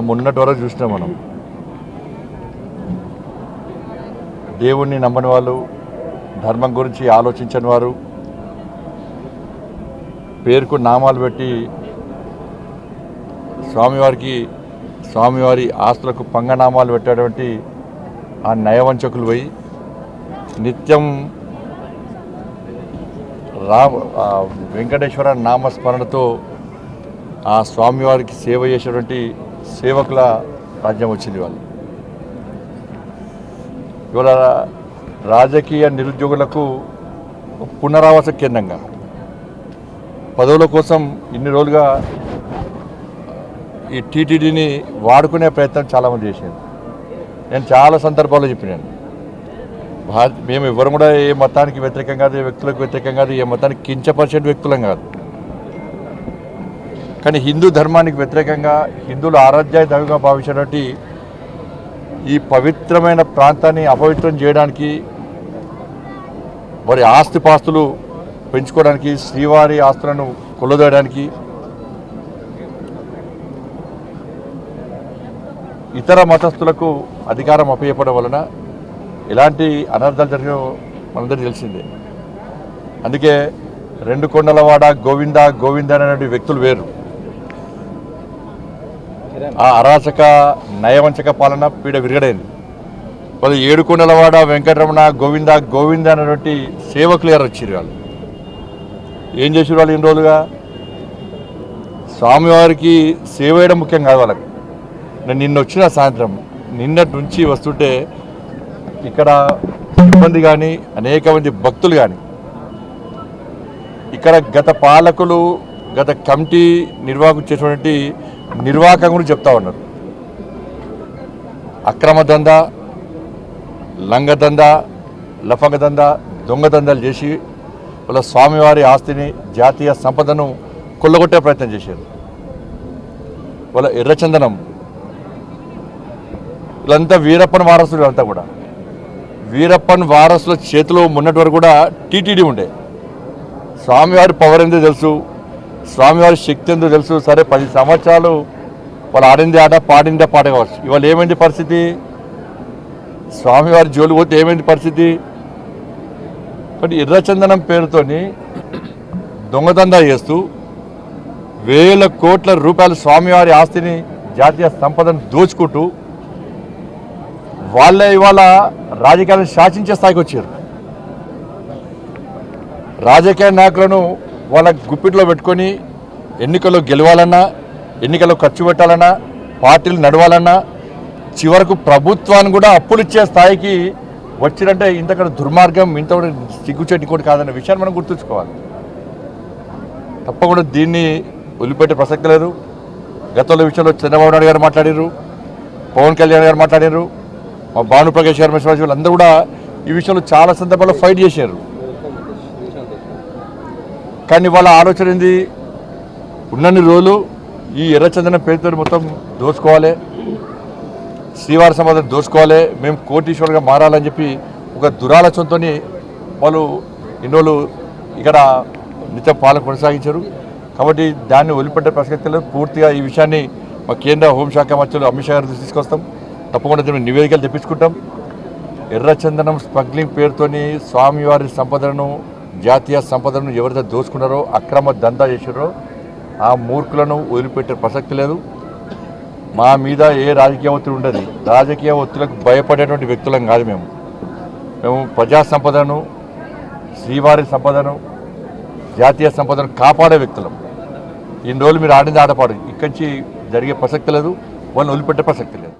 మనం మొన్నటి వరకు చూసినాం మనం. దేవుణ్ణి నమ్మని వాళ్ళు ధర్మం గురించి ఆలోచించని వారు పేరుకు నామాలు పెట్టి స్వామివారికి స్వామివారి ఆస్తులకు పంగనామాలు పెట్టేటువంటి ఆ నయవంచకులు పోయి నిత్యం రా వెంకటేశ్వర నామస్మరణతో ఆ స్వామివారికి సేవ చేసేటువంటి సేవకుల రాజ్యం వచ్చింది వాళ్ళు ఇవాళ రాజకీయ నిరుద్యోగులకు పునరావాస కేంద్రంగా. పదవుల కోసం ఇన్ని రోజులుగా ఈ టీటీడీని వాడుకునే ప్రయత్నం చాలామంది చేశారు. నేను చాలా సందర్భాల్లో చెప్పినాను. భారత్ మేము ఎవరు కూడా ఏ మతానికి వ్యతిరేకం కాదు ఏ వ్యక్తులకు వ్యతిరేకం కాదు ఏ మతానికి కించపరిచే వ్యక్తులం కాదు. కానీ హిందూ ధర్మానికి వ్యతిరేకంగా హిందువుల ఆరాధ్యాయ దైవంగా భావించినటువంటి ఈ పవిత్రమైన ప్రాంతాన్ని అపవిత్రం చేయడానికి వారి ఆస్తిపాస్తులు పెంచుకోవడానికి శ్రీవారి ఆస్తులను కొల్లదోయడానికి ఇతర మతస్థులకు అధికారం అప్పయ్యపడం వలన ఎలాంటి అనర్థాలు జరిగినో మనందరికీ తెలిసిందే. అందుకే రెండు కొండలవాడ గోవింద గోవింద అనేటువంటి వ్యక్తులు వేరు. ఆ అరాచక నయవంచక పాలన పీడ విరగడైంది. వాళ్ళు ఏడుకొండలవాడ వెంకటరమణ గోవింద గోవింద అనేటువంటి సేవకులు ఎవరు వచ్చారు వాళ్ళు? ఏం చేసారు వాళ్ళు ఇన్ని రోజులుగా? స్వామివారికి సేవ చేయడం ముఖ్యం కాదు వాళ్ళకి. నేను నిన్న వచ్చిన సాయంత్రం నిన్నటి నుంచి వస్తుంటే ఇక్కడ సిబ్బంది కానీ అనేక మంది భక్తులు కానీ ఇక్కడ గత పాలకులు గత కమిటీ నిర్వాహకులు చేసినటువంటి నిర్వాహకం చెప్తా ఉన్నారు. అక్రమ దందా లంగ దందా దొంగదందాలు దందా దొంగ దందాలు చేసి వాళ్ళ స్వామివారి ఆస్తిని జాతీయ సంపదను కొల్లగొట్టే ప్రయత్నం చేశారు. వాళ్ళ ఎర్రచందనం. వీళ్ళంతా వీరప్పన్ వారసులు అంతా కూడా. వీరప్పన్ వారసుల చేతిలో ఉన్నటి వరకు కూడా టీటీడీ ఉండే. స్వామివారి పవర్ ఏందో తెలుసు. స్వామివారి శక్తి ఎందుకు తెలుసు? సరే పది సంవత్సరాలు వాళ్ళు ఆడింది ఆట పాడిందే పాట కావచ్చు. ఇవాళ ఏమైంది పరిస్థితి? స్వామివారి జోలు పోతే ఏమైంది పరిస్థితి? కాబట్టి ఎర్రచందనం పేరుతోని దొంగదందా చేస్తూ వేల కోట్ల రూపాయల స్వామివారి ఆస్తిని జాతీయ సంపదను దోచుకుంటూ వాళ్ళే ఇవాళ రాజకీయాలను శాసించే స్థాయికి వచ్చారు. రాజకీయ నాయకులను వాళ్ళ గుప్పిట్లో పెట్టుకొని ఎన్నికల్లో గెలవాలన్నా ఎన్నికల్లో ఖర్చు పెట్టాలన్నా పార్టీలు నడవాలన్నా చివరకు ప్రభుత్వాన్ని కూడా అప్పులు ఇచ్చే స్థాయికి వచ్చిరంటే ఇంతకన్నా దుర్మార్గం ఇంత కూడా సిగ్గుచేటి కూడా కాదన్న విషయాన్ని మనం గుర్తుంచుకోవాలి. తప్పకుండా దీన్ని వదిలిపెట్టే ప్రసక్తి లేదు. గతంలో విషయంలో చంద్రబాబు నాయుడు గారు మాట్లాడారు పవన్ కళ్యాణ్ గారు మాట్లాడారు మా భానుప్రకాష్ గారు మిశ్రాజు అందరూ కూడా ఈ విషయంలో చాలా సందర్భాల్లో ఫైట్ చేశారు. కానీ వాళ్ళ ఆలోచన ఏంది? ఉన్నన్ని రోజులు ఈ ఎర్రచందనం పేరుతో మొత్తం దోచుకోవాలి. శ్రీవారి సమాధానం దోచుకోవాలి. మేము కోటీశ్వరుగా మారాలని చెప్పి ఒక దురాలోచనతో వాళ్ళు ఎన్నోళ్ళు ఇక్కడ నిత్యం పాలన కొనసాగించారు. కాబట్టి దాన్ని వదిలిపెట్టే ప్రసక్తి పూర్తిగా ఈ విషయాన్ని మా కేంద్ర హోంశాఖ మంత్రులు అమిత్ షా గారి తీసుకొస్తాం. తప్పకుండా మేము నివేదికలు తెప్పించుకుంటాం. ఎర్రచందనం స్మగ్లింగ్ పేరుతోని స్వామివారి సంపదను జాతీయ సంపదను ఎవరైతే దోచుకున్నారో అక్రమ దందా చేశారో ఆ మూర్ఖులను వదిలిపెట్టే ప్రసక్తి లేదు. మా మీద ఏ రాజకీయ ఒత్తిడి ఉండదు. రాజకీయ ఒత్తిడికి భయపడేటువంటి వ్యక్తులం కాదు మేము. మేము ప్రజా సంపదను శ్రీవారి సంపదను జాతీయ సంపదను కాపాడే వ్యక్తులం. ఇన్ని రోజులు మీరు ఆడింది ఆడపాడు. ఇక్కడి నుంచి జరిగే ప్రసక్తి లేదు. వాళ్ళని వదిలిపెట్టే ప్రసక్తి లేదు.